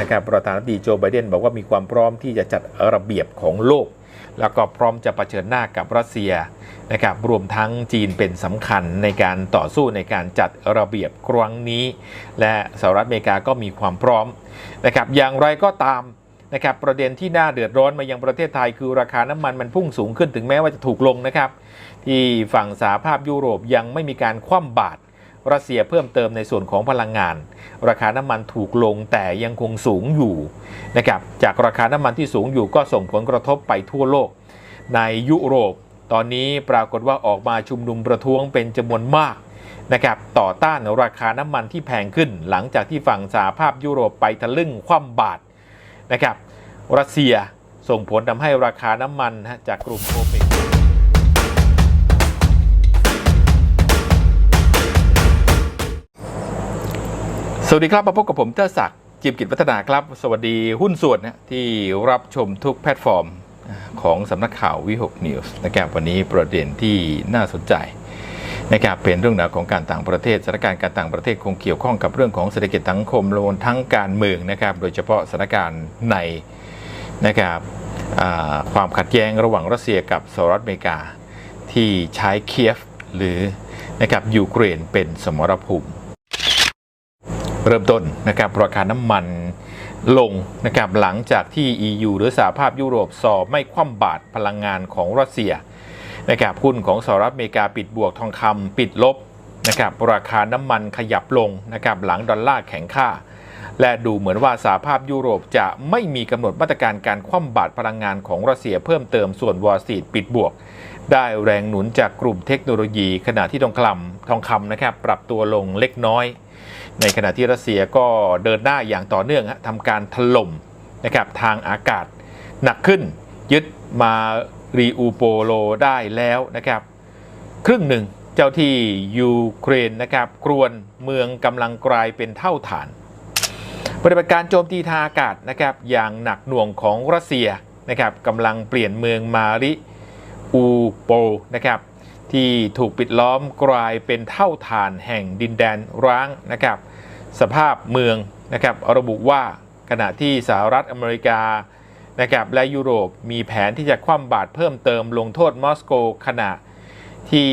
นะครับประธานาธิบดีโจไบเดนบอกว่ามีความพร้อมที่จะจัดระเบียบของโลก แล้วก็พร้อมจะะเผชิญหน้ากับรัสเซียนะครับรวมทั้งจีนเป็นสำคัญในการต่อสู้ในการจัดระเบียบครั้งนี้ และสหรัฐอเมริกาก็มีความพร้อมนะครับอย่างไรก็ตามนะครับประเด็นที่น่าเดือดร้อนมายังประเทศไทยคือราคาน้ำมันมันพุ่งสูงขึ้นถึงแม้ว่าจะถูกลงนะครับ ที่ฝั่งสหภาพยุโรปยังไม่มีการคว่ำบาตร รัสเซียเพิ่มเติมในส่วนของพลังงาน ราคาน้ำมันถูกลงแต่ยังคงสูงอยู่นะครับจากราคาน้ำมันที่สูงอยู่ก็ส่งผลกระทบไปทั่วโลก ในยุโรป ตอนนี้ปรากฏว่าออกมาชุมนุมประท้วงเป็นจำนวนมากนะครับต่อต้านราคาน้ำมันที่แพงขึ้น หลังจากที่ฝั่งสหภาพยุโรปไปทะลึ่งคว่ำบาตรนะครับรัสเซียส่งผลทำให้ราคาน้ำมันจากกลุ่มโอเปก สวัสดีครับมาพบกับผมเจ้ศักดิ์จิมกิจวัฒนาครับ สวัสดีหุ้นส่วนนะที่รับชมทุกแพลตฟอร์มของสำนักข่าววิหกนิวส์นะครับวันนี้ประเด็นที่น่าสนใจนะครับเป็นเรื่องราวของการต่างประเทศสถานการณ์การต่างประเทศคงเกี่ยวข้องกับเรื่องของเศรษฐกิจสังคมรวมทั้งการเมืองนะครับ โดยเฉพาะสถานการณ์ในนะครับความขัดแย้งระหว่างรัสเซียกับสหรัฐอเมริกาที่ใช้เคียฟหรือนะครับยูเครนเป็นสมรภูมิ เริ่มต้นนะครับราคาน้ำมันลงนะครับหลังจากที่ EU หรือสหภาพยุโรปสอบไม่คว่ำบาตรพลังงานของรัสเซียนะครับหุ้นของสหรัฐอเมริกาปิดบวกทองคำปิดลบนะครับราคาน้ำมันขยับลงนะครับหลังดอลลาร์แข็งค่า และดูเหมือนว่าสหภาพยุโรปจะไม่มีกำหนดมาตรการการคว่ำบาตรพลังงานของรัสเซียเพิ่มเติมส่วนวอลสตรีทปิดบวก ได้แรงหนุนจากกลุ่มเทคโนโลยี ขณะที่ทองคำทองคำนะครับปรับตัวลงเล็กน้อย ในขณะที่รัสเซียก็เดินหน้าอย่างต่อเนื่องฮะทำการถล่มนะครับทางอากาศหนักขึ้นยึดมารีอูโปโลได้แล้วนะครับ ครึ่งหนึ่งเจ้าที่ยูเครนนะครับกรวนเมืองกำลังกลายเป็นเท่าฐาน ปฏิบัติการโจมตีทางอากาศนะครับอย่างหนักหน่วงของรัสเซียนะครับกำลังเปลี่ยนเมืองมาริอูโปนะครับที่ถูกปิดล้อมกลายเป็นเท่าฐานแห่งดินแดนร้างนะครับ สภาพเมืองนะครับระบุว่าขณะที่สหรัฐอเมริกานะครับและยุโรปมีแผนที่จะคว่ำบาตรเพิ่มเติมลงโทษมอสโกขณะที่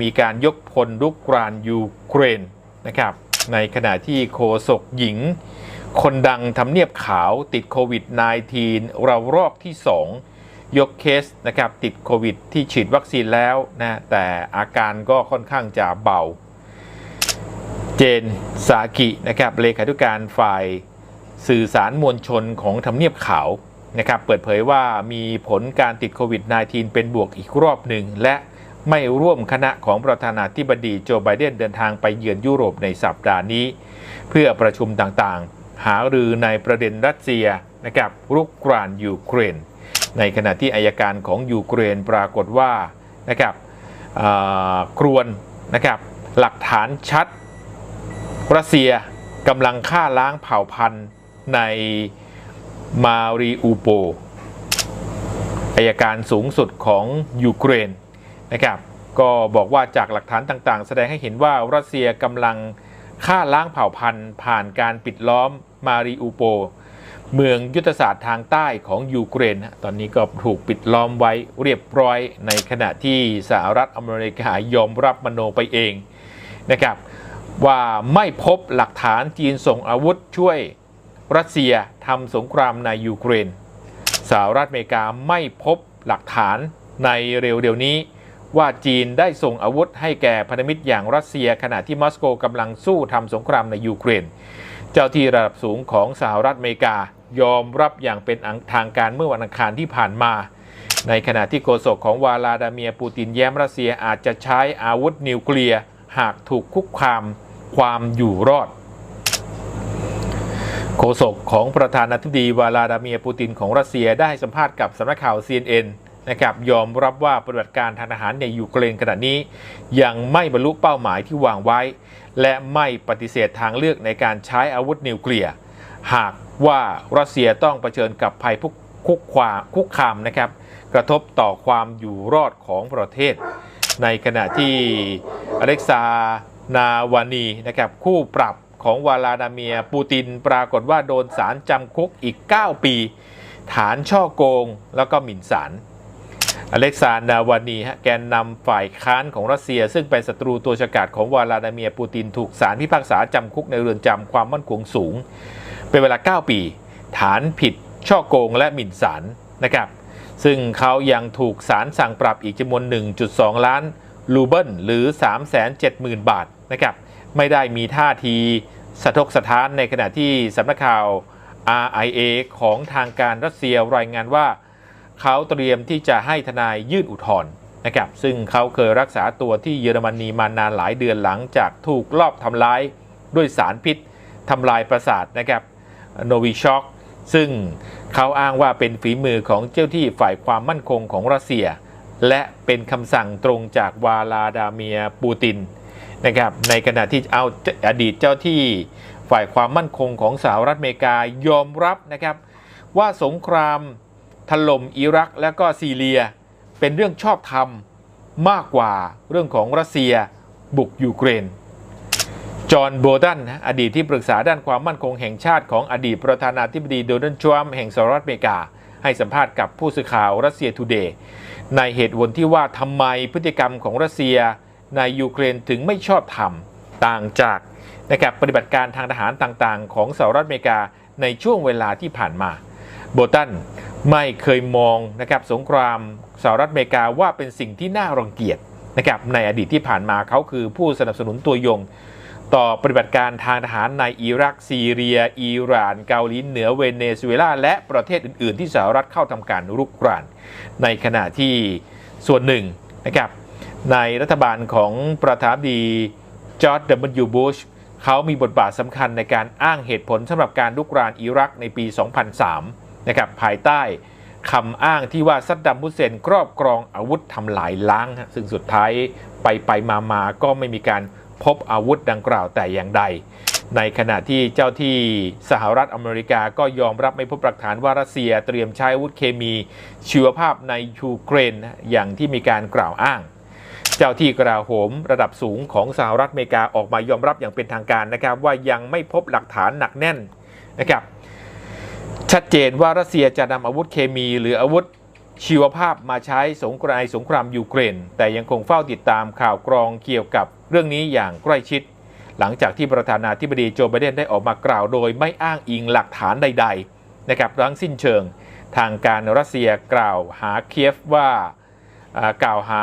มีการยกพลรุกรานยูเครนนะครับในขณะที่โฆษกหญิง คนดังทำเนียบขาวติดโควิด -19 เรารอบที่ 2 ยกเคสนะครับติดโควิดที่ฉีดวัคซีนแล้วนะแต่อาการก็ค่อนข้างจะเบา จนสากินะครับเลขาธิการฝ่ายสื่อสารมวลชนของทำเนียบขาวนะครับเปิดเผยว่ามีผลการติดโควิด -19 เป็นบวกอีกรอบหนึ่ง และไม่ร่วมคณะของประธานาธิบดีโจไบเดนเดินทางไปเยือนยุโรปในสัปดาห์นี้ เพื่อประชุมต่างๆ หารือในประเด็นรัสเซียนะครับรุกรานยูเครน ในขณะที่อายการของยูเครนปรากฏว่านะครับอ่ากรวนนะครับหลักฐานชัด รัสเซียกำลังฆ่าล้างเผ่าพันธุ์ในมาริอูโปอายการสูงสุดของยูเครนนะครับก็บอกว่าจากหลักฐานต่างๆ แสดงให้เห็นว่ารัสเซียกำลังฆ่าล้างเผ่าพันธุ์ ผ่านการปิดล้อมมาริอูโป เมืองยุทธศาสตร์ทางใต้ของยูเครน ตอนนี้ก็ถูกปิดล้อมไว้เรียบร้อยในขณะที่สหรัฐอเมริกายอมรับมโนไปเองนะครับ ว่าไม่พบหลักฐานจีนส่งอาวุธช่วยรัสเซียทำสงครามในยูเครนสหรัฐอเมริกาไม่พบหลักฐานในเร็วเดียวนี้ ว่าจีนได้ส่งอาวุธให้แก่พันธมิตรอย่างรัสเซีย ขณะที่มอสโกกำลังสู้ทำสงครามในยูเครน เจ้าที่ระดับสูงของสหรัฐอเมริกายอมรับอย่างเป็นทางการเมื่อวันอังคารที่ผ่านมา ในขณะที่โฆษกของวาลาดาเมียปูตินแย้มรัสเซียอาจจะใช้อาวุธนิวเคลียร์หากถูกคุกคาม ความอยู่รอด โฆษกของประธานาธิบดีวลาดาเมียร์ปูตินของรัสเซียได้สัมภาษณ์กับสำนักข่าว CNN นะครับยอมรับว่าปฏิบัติการทางทหารในยูเครนขณะนี้ ยังไม่บรรลุเป้าหมายที่วางไว้ และไม่ปฏิเสธทางเลือกในการใช้อาวุธนิวเคลียร์ หากว่ารัสเซียต้องเผชิญกับภัยคุกคุกความคุกคามนะครับ กระทบต่อความอยู่รอดของประเทศ ในขณะที่อเล็กซา นาวานีนะครับคู่ปรับของวลาดาเมียปูตินปรากฏว่าโดนสารจำคุกอีก 9 ปี ฐานช่อโกงแล้วก็หมิ่นศาลอเล็กซานดาวานีฮะแกนนำฝ่ายค้านของรัสเซีย ซึ่งเป็นศัตรูตัวฉกาจของวลาดาเมียปูตินถูกศาลพิพากษาจำคุกในเรือนจำความมั่นคงสูง เป็นเวลา 9 ปี ฐานผิดช่อโกงและหมิ่นศาลนะครับซึ่งเขายังถูกศาลสั่งปรับอีกจำนวน 1.2 ล้าน รูเบิลหรือ 370,000 บาทนะครับไม่ได้มีท่าทีสะทกสะท้านในขณะที่สำนักข่าว RIA ของทางการรัสเซียรายงานว่า เขาเตรียมที่จะให้ทนายยื่นอุทธรณ์นะครับซึ่งเขาเคยรักษาตัวที่เยอรมนีมานานหลายเดือนหลังจากถูกลอบทำร้ายด้วยสารพิษทำลายประสาทนะครับโนวิช็อกซึ่งเขาอ้างว่าเป็นฝีมือของเจ้าที่ฝ่ายความมั่นคงของรัสเซีย และเป็นคำสั่งตรงจากวาลาดาเมียปูตินนะครับในขณะที่เอาอดีตเจ้าที่ฝ่ายความมั่นคงของสหรัฐอเมริกายอมรับนะครับ ว่าสงครามถล่มอิรักและก็ซีเรีย เป็นเรื่องชอบธรรมมากกว่าเรื่องของรัสเซียบุกยูเครนจอห์นโบตันนะอดีตที่ปรึกษาด้านความมั่นคงแห่งชาติของอดีตประธานาธิบดีโดนัลด์ทรัมป์แห่งสหรัฐอเมริกา ให้สัมภาษณ์กับผู้สื่อข่าวรัสเซียทูเดย์ ในเหตุผลที่ว่าทำไมพฤติกรรมของรัสเซียในยูเครนถึงไม่ชอบธรรมต่างจากนะครับปฏิบัติการทางทหารต่างๆ ของสหรัฐอเมริกาในช่วงเวลาที่ผ่านมา โบตันไม่เคยมองนะครับสงครามสหรัฐอเมริกาว่าเป็นสิ่งที่น่ารังเกียจนะครับในอดีตที่ผ่านมาเขาคือผู้สนับสนุนตัวยง ต่อปฏิบัติการทางทหารในอิรักซีเรีย อิหร่าน เกาหลีเหนือเวเนซุเอลา และประเทศอื่น ๆ ที่สหรัฐเข้าทำการรุกราน ในขณะที่ส่วนหนึ่งนะครับในรัฐบาลของประธานดีจอร์จ W. บุชเขามีบทบาทสำคัญในการอ้างเหตุผลสำหรับการลุกรานอิรักในปี 2003 นะครับภายใต้คำอ้างที่ว่าซัดดัมฮุเซนครอบครองอาวุธทำลายล้าง ซึ่งสุดท้ายไปไปมามาก็ไม่มีการ พบอาวุธดังกล่าวแต่อย่างใด ในขณะที่เจ้าที่สหรัฐอเมริกาก็ยอมรับไม่พบหลักฐานว่ารัสเซียเตรียมใช้อาวุธเคมีชีวภาพในยูเครนอย่างที่มีการกล่าวอ้างเจ้าที่กราโหมระดับสูงของสหรัฐอเมริกาออกมายอมรับอย่างเป็นทางการนะครับ ว่ายังไม่พบหลักฐานหนักแน่นนะครับ ชัดเจนว่ารัสเซียจะนำอาวุธเคมีหรืออาวุธชีวภาพมาใช้สงครามสงครามยูเครน แต่ยังคงเฝ้าติดตามข่าวกรองเกี่ยวกับ เรื่องนี้อย่างใกล้ชิด หลังจากที่ประธานาธิบดีโจไบเดนได้ออกมากล่าวโดยไม่อ้างอิงหลักฐานใดๆนะครับทั้งสิ้นเชิง ทางการรัสเซียกล่าวหาเคียฟว่าอ่ากล่าวหา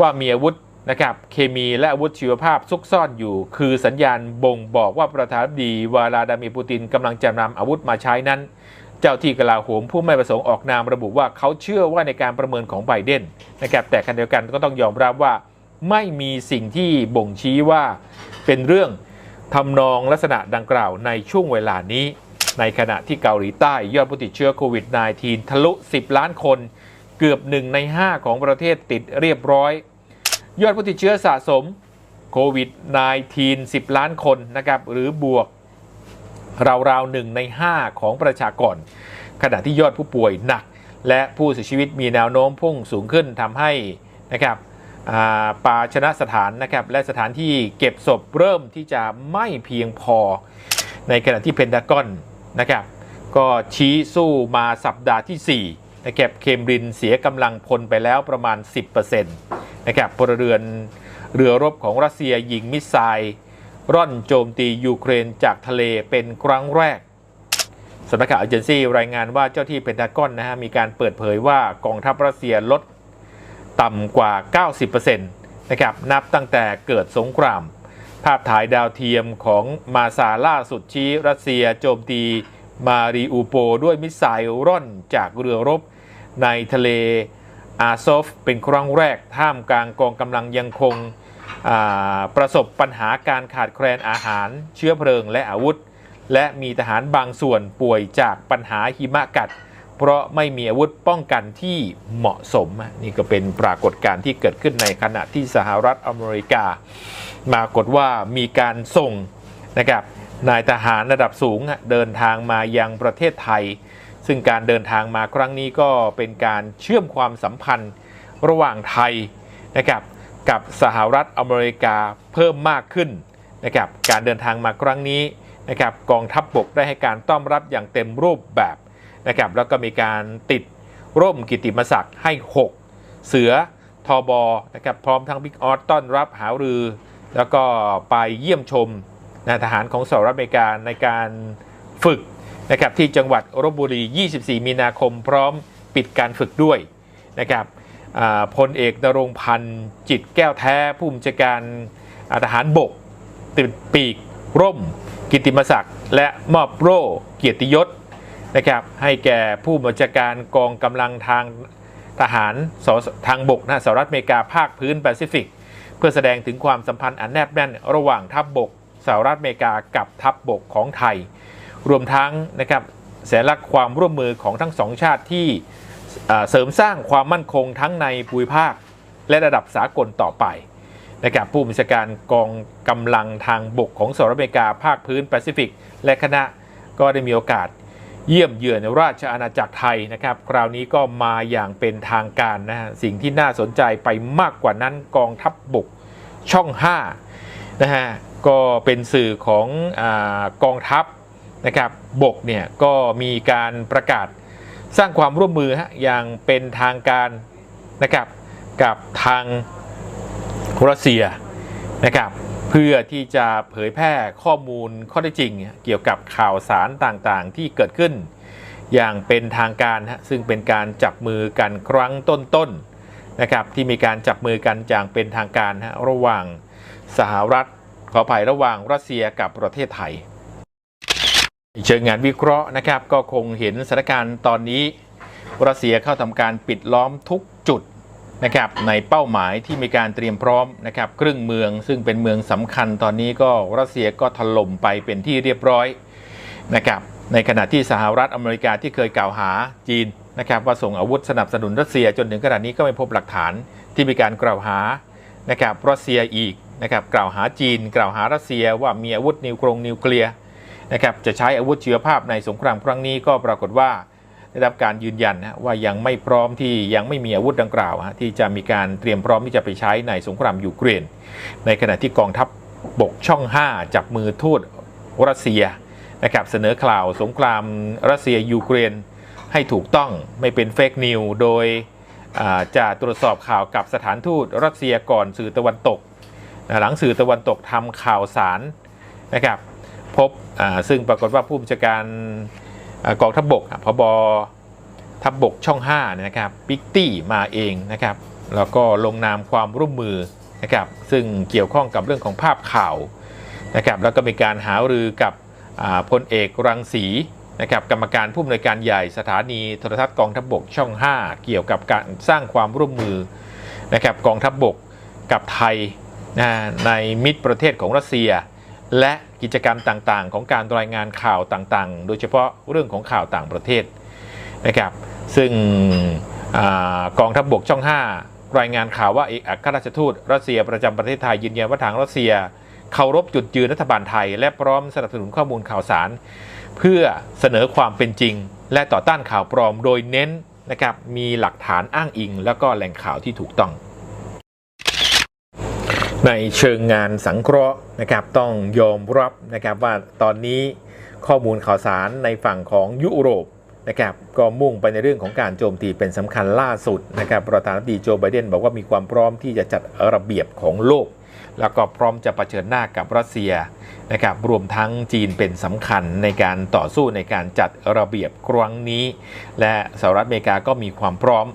ว่ามีอาวุธนะครับเคมีและอาวุธชีวภาพซุกซ่อนอยู่ คือสัญญาณบ่งบอกว่าประธานาธิบดีวลาดามีปูตินกำลังจะนำอาวุธมาใช้นั้น เจ้าที่กลาโหมผู้ไม่ประสงค์ออกนามระบุว่าเขาเชื่อว่าในการประเมินของไบเดนนะครับแต่ขณะเดียวกันก็ต้องยอมรับว่า ไม่มีสิ่งที่บ่งชี้ว่าเป็นเรื่องทำนองลักษณะดังกล่าวในช่วงเวลานี้ ในขณะที่เกาหลีใต้ยอดผู้ติดเชื้อโควิด -19 ทะลุ 10 ล้านคน เกือบ 1 ใน 5 ของประเทศติดเรียบร้อย ยอดผู้ติดเชื้อสะสมโควิด -19 10 ล้านคนนะครับหรือบวกราวๆหนึ่งใน 5 ของประชากร ขณะที่ยอดผู้ป่วยหนัก และผู้เสียชีวิตมีแนวโน้มพุ่งสูงขึ้นทำให้นะครับ ปาชนะสถานนะครับและสถานที่เก็บศพเริ่มที่จะไม่เพียงพอ ในขณะที่เพนทากอนนะครับก็ชี้สู้มาสัปดาห์ที่ 4 นะครับเคมบรินเสียกำลังพลไปแล้วประมาณ 10%นะครับพลเรือนเรือรบของรัสเซียยิงมิสไซล์ร่อนโจมตียูเครนจากทะเลเป็นครั้งแรกสำนักข่าวเอเจนซี่รายงานว่าเจ้าที่เพนทากอนนะฮะมีการเปิดเผยว่ากองทัพรัสเซียลด ต่ำกว่า 90%นะครับนับตั้งแต่เกิดสงคราม ภาพถ่ายดาวเทียมของมาซาล่าสุดชี้รัสเซียโจมตีมารีอูโปด้วยมิสไซล์ร่อนจากเรือรบ ในทะเลอาซอฟเป็นครั้งแรกท่ามกลางกองกำลังยังคงประสบปัญหาการขาดแคลนอาหารเชื้อเพลิงและอาวุธ และมีทหารบางส่วนป่วยจากปัญหาหิมะกัด เพราะไม่มีอาวุธป้องกันที่เหมาะสม นี่ก็เป็นปรากฏการณ์ที่เกิดขึ้นในขณะที่สหรัฐอเมริกาปรากฏว่ามีการส่งนะครับนายทหารระดับสูงเดินทางมายังประเทศไทย ซึ่งการเดินทางมาครั้งนี้ก็เป็นการเชื่อมความสัมพันธ์ระหว่างไทยนะครับกับสหรัฐอเมริกาเพิ่มมากขึ้นนะครับการเดินทางมาครั้งนี้นะครับกองทัพบบกได้ให้การต้อนรับอย่างเต็มรูปแบบ นะครับแล้วก็มีการติดร่มกิติมศักดิ์ให้ 6 เสือทอบอนะครับพร้อมทั้งบิ๊กออสต้อนรับหารือ แล้วก็ไปเยี่ยมชมนะทหารของสหรัฐอเมริกาในการฝึกนะครับที่จังหวัดลบบุรี 24 มีนาคม พร้อมปิดการฝึกด้วยนะครับพลเอกนรงพันธ์จิตแก้วแท้ผู้บัญชาการาทหารบกติดปีกร่ม กิตติมศักดิ์และมอบโล่เกียรติยศ นะครับให้แก่ผู้บัญชาการกองกำลังทางทหารทางบกนะสหรัฐอเมริกาภาคพื้นแปซิฟิก เพื่อแสดงถึงความสัมพันธ์อันแนบแน่น ระหว่างทัพบบกสหรัฐอเมริกากับทัพบบกของไทย รวมทั้งนะครับแสนลักความร่วมมือของทั้งสองชาติที่เสริมสร้างความมั่นคงทั้งในภูมิภาค และระดับสากลต่อไปนะครับผู้บัญชาการกองกำลังทางบกของสหรัฐอเมริกาภาคพื้นแปซิฟิก และคณะก็ได้มีโอกาส เยี่ยมเยือนราชอาณาจักรไทยนะครับ คราวนี้ก็มาอย่างเป็นทางการนะฮะสิ่งที่น่าสนใจไปมากกว่านั้นกองทัพบบกช่อง5นะฮะก็เป็นสื่อของอกองทัพนะครับบกเนี่ยก็มีการประกาศสร้างความร่วมมือฮะอย่างเป็นทางการนะครับกับทางรัสเซียนะครับ เพื่อที่จะเผยแพร่ข้อมูลข้อเท็จจริง เกี่ยวกับข่าวสารต่างๆ ที่เกิดขึ้น อย่างเป็นทางการฮะซึ่งเป็นการจับมือกันครั้งต้นๆนะครับที่มีการจับมือกันอย่างเป็นทางการฮะระหว่างสหรัฐขออภัยระหว่างรัสเซียกับประเทศไทยเชิงงานวิเคราะห์นะครับก็คงเห็นสถานการณ์ตอนนี้รัสเซียเข้าทำการปิดล้อมทุก นะครับในเป้าหมายที่มีการเตรียมพร้อมนะครับครึ่งเมืองซึ่งเป็นเมืองสำคัญตอนนี้ก็รัสเซียก็ถล่มไปเป็นที่เรียบร้อยนะครับในขณะที่สหรัฐอเมริกาที่เคยกล่าวหาจีนนะครับว่าส่งอาวุธสนับสนุนรัสเซียจนถึงขณะนี้ก็ไม่พบหลักฐานที่มีการกล่าวหานะครับรัสเซียอีกนะครับกล่าวหาจีน กล่าวหารัสเซียว่ามีอาวุธนิวกรงนิวเคลียร์นะครับจะใช้อาวุธชีวภาพในสงครามครั้งนี้ก็ปรากฏว่า ได้รับการยืนยันนะว่ายังไม่พร้อมที่ยังไม่มีอาวุธดังกล่าวฮะที่จะมีการเตรียมพร้อมที่จะไปใช้ในสงครามยูเครน ในขณะที่กองทัพบกช่อง 5 จับมือทูตรัสเซียนะครับเสนอข่าวสงครามรัสเซียยูเครนให้ถูกต้องไม่เป็นเฟกนิวโดยจะตรวจสอบข่าวกับสถานทูตรัสเซียก่อนสื่อตะวันตก หลังสื่อตะวันตกทำข่าวสารนะครับพบซึ่งปรากฏว่าผู้บัญชาการ กองทัพบกพบทัพบกช่อง5เนยนะครับปิกตี้มาเองนะครับแล้วก็ลงนามความร่วมมือนะครับซึ่งเกี่ยวข้องกับเรื่องของภาพข่าวนะครับแล้วก็มีการหารือกับพลเอกรังสีนะครับกรรมการผู้อำนวยการใหญ่สถานีโทรทัศน์กองทัพบกช่อง 5 เกี่ยวกับการสร้างความร่วมมือนะครับกองทัพบกกับไทยนะในมิตรประเทศของรัสเซีย และกิจกรรมต่างๆ ของการรายงานข่าวต่างๆ โดยเฉพาะเรื่องของข่าวต่างประเทศนะครับ ซึ่งอกองทัพบบกช่อง 5 รายงานข่าวว่าเอกอัครราชทูตรัสเซียประจำประเทศไทยยืนยันว่าทางรัสเซียเคารพจุดยืนรัฐบาลไทย และพร้อมสนับสนุนข้อมูลข่าวสาร เพื่อเสนอความเป็นจริง และต่อต้านข่าวปลอมโดยเน้นนะครับมีหลักฐานอ้างอิง แล้วก็แหล่งข่าวที่ถูกต้อง ในเชิงงานสังเคราะห์นะครับต้องยอมรับนะครับว่าตอนนี้ข้อมูลข่าวสารในฝั่งของยุโรปนะครับก็มุ่งไปในเรื่องของการโจมตีเป็นสำคัญล่าสุดนะครับประธานาธิบดีโจไบเดนบอกว่ามีความพร้อมที่จะจัดระเบียบของโลก แล้วก็พร้อมจะะเผชิญหน้ากับรัสเซียนะครับรวมทั้งจีนเป็นสำคัญในการต่อสู้ในการจัดระเบียบครั้งนี้ และสหรัฐอเมริกาก็มีความพร้อม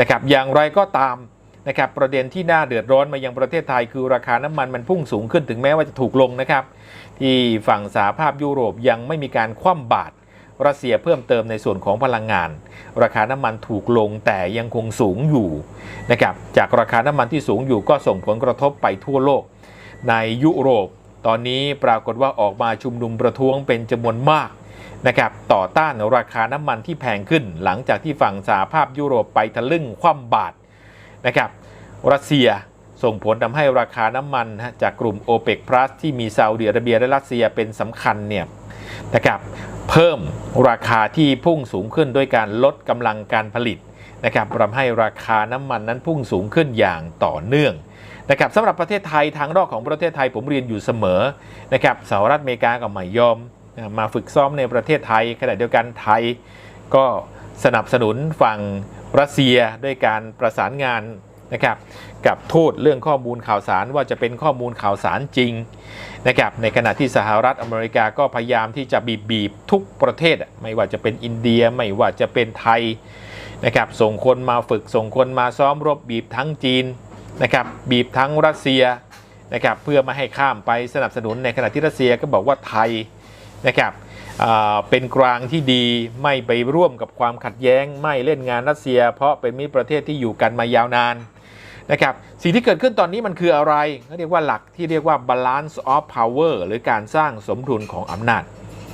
นะครับอย่างไรก็ตาม นะครับประเด็นที่น่าเดือดร้อนมายังประเทศไทยคือราคาน้ำมันมันพุ่งสูงขึ้นถึงแม้ว่าจะถูกลงนะครับ ที่ฝั่งสหภาพยุโรปยังไม่มีการคว่ำบาตรรัสเซียเพิ่มเติมในส่วนของพลังงาน ราคาน้ำมันถูกลงแต่ยังคงสูงอยู่นะครับจากราคาน้ำมันที่สูงอยู่ก็ส่งผลกระทบไปทั่วโลก ในยุโรป ตอนนี้ปรากฏว่าออกมาชุมนุมประท้วงเป็นจำนวนมากนะครับต่อต้านราคาน้ำมันที่แพงขึ้น หลังจากที่ฝั่งสหภาพยุโรปไปทะลึ่งคว่ำบาตร นะครับรัสเซียส่งผลทำให้ราคาน้ำมันนะจากกลุ่ม o p e c Plus ที่มีซาอุดิอาระเบียและรัสเซียเป็นสำคัญเนี่ยนะครับเพิ่มราคาที่พุ่งสูงขึ้นด้วยการลดกำลังการผลิตนะครับทำให้ราคาน้ำมันนั้นพุ่งสูงขึ้นอย่างต่อเนื่องนะครับสำหรับประเทศไทยทางรอกของประเทศไทยผมเรียนอยู่เสมอนะครับสหรัฐอเมริกาก็ไม่ยอมมาฝึกซ้อมในประเทศไทยขณะเดียวกันไทยก็สนับสนุนฝั่ง รัสเซียด้วยการประสานงานนะครับกับทูตเรื่องข้อมูลข่าวสารว่าจะเป็นข้อมูลข่าวสารจริงนะครับในขณะที่สหรัฐอเมริกาก็พยายามที่จะบีบบีบทุกประเทศ ไม่ว่าจะเป็นอินเดียไม่ว่าจะเป็นไทยนะครับส่งคนมาฝึกส่งคนมาซ้อมรบบีบทั้งจีนนะครับบีบทั้งรัสเซียนะครับเพื่อไม่ให้ข้ามไปสนับสนุนในขณะที่รัสเซียก็บอกว่าไทยนะครับ เป็นกลางที่ดีไม่ไปร่วมกับความขัดแย้ง ไม่เล่นงานรัสเซีย เพราะเป็นมิตรประเทศที่อยู่กันมายาวนานนะครับสิ่งที่เกิดขึ้นตอนนี้มันคืออะไรเขาเรียกว่าหลักที่เรียกว่า balance of power หรือการสร้างสมดุลของอำนาจ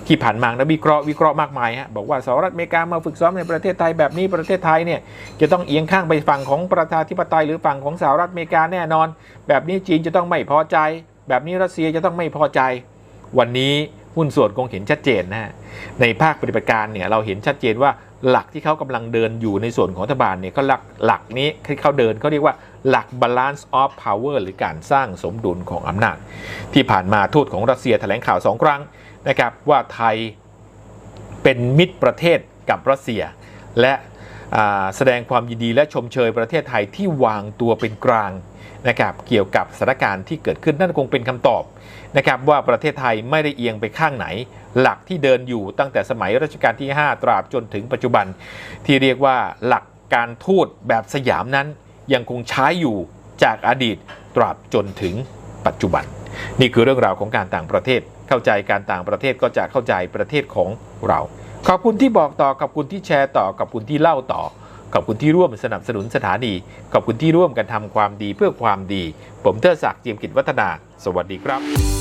ที่ผ่านมานะวิเคราะห์วิเคราะห์มากมายฮะบอกว่าสหรัฐอเมริกามาฝึกซ้อมในประเทศไทยแบบนี้ประเทศไทยเนี่ยจะต้องเอียงข้างไปฝั่งของประชาธิปไตยหรือฝั่งของสหรัฐอเมริกาแน่นอน แบบนี้จีนจะต้องไม่พอใจ แบบนี้รัสเซียจะต้องไม่พอใจ วันนี้ หุ้นส่วนคงเห็นชัดเจนนะฮะในภาคปฏิบัติการเนี่ยเราเห็นชัดเจนว่าหลักที่เขากำลังเดินอยู่ในส่วนของรัฐบาลเนี่ยก็หลักหลักนี้ที่เขาเดินเขาเรียกว่าหลัก balance of power หรือการสร้างสมดุลของอำนาจ ที่ผ่านมาทูตของรัสเซียแถลงข่าวสองครั้งนะครับว่าไทยเป็นมิตรประเทศกับรัสเซีย และแสดงความยินดีและชมเชยประเทศไทยที่วางตัวเป็นกลาง นะครับเกี่ยวกับสถานการณ์ที่เกิดขึ้นนั่นคงเป็นคำตอบนะครับว่าประเทศไทยไม่ได้เอียงไปข้างไหน หลักที่เดินอยู่ตั้งแต่สมัยรัชกาลที่ 5 ตราบจนถึงปัจจุบัน ที่เรียกว่าหลักการทูตแบบสยามนั้นยังคงใช้อยู่จากอดีตตราบจนถึงปัจจุบัน นี่คือเรื่องราวของการต่างประเทศ เข้าใจการต่างประเทศก็จะเข้าใจประเทศของเรา ขอบคุณที่บอกต่อขอบคุณที่แชร์ต่อขอบคุณที่เล่าต่อ ขอบคุณที่ร่วมสนับสนุนสถานี ขอบคุณที่ร่วมกันทำความดีเพื่อความดี ผมเทอศักดิ์เจียมกิจวัฒนา สวัสดีครับ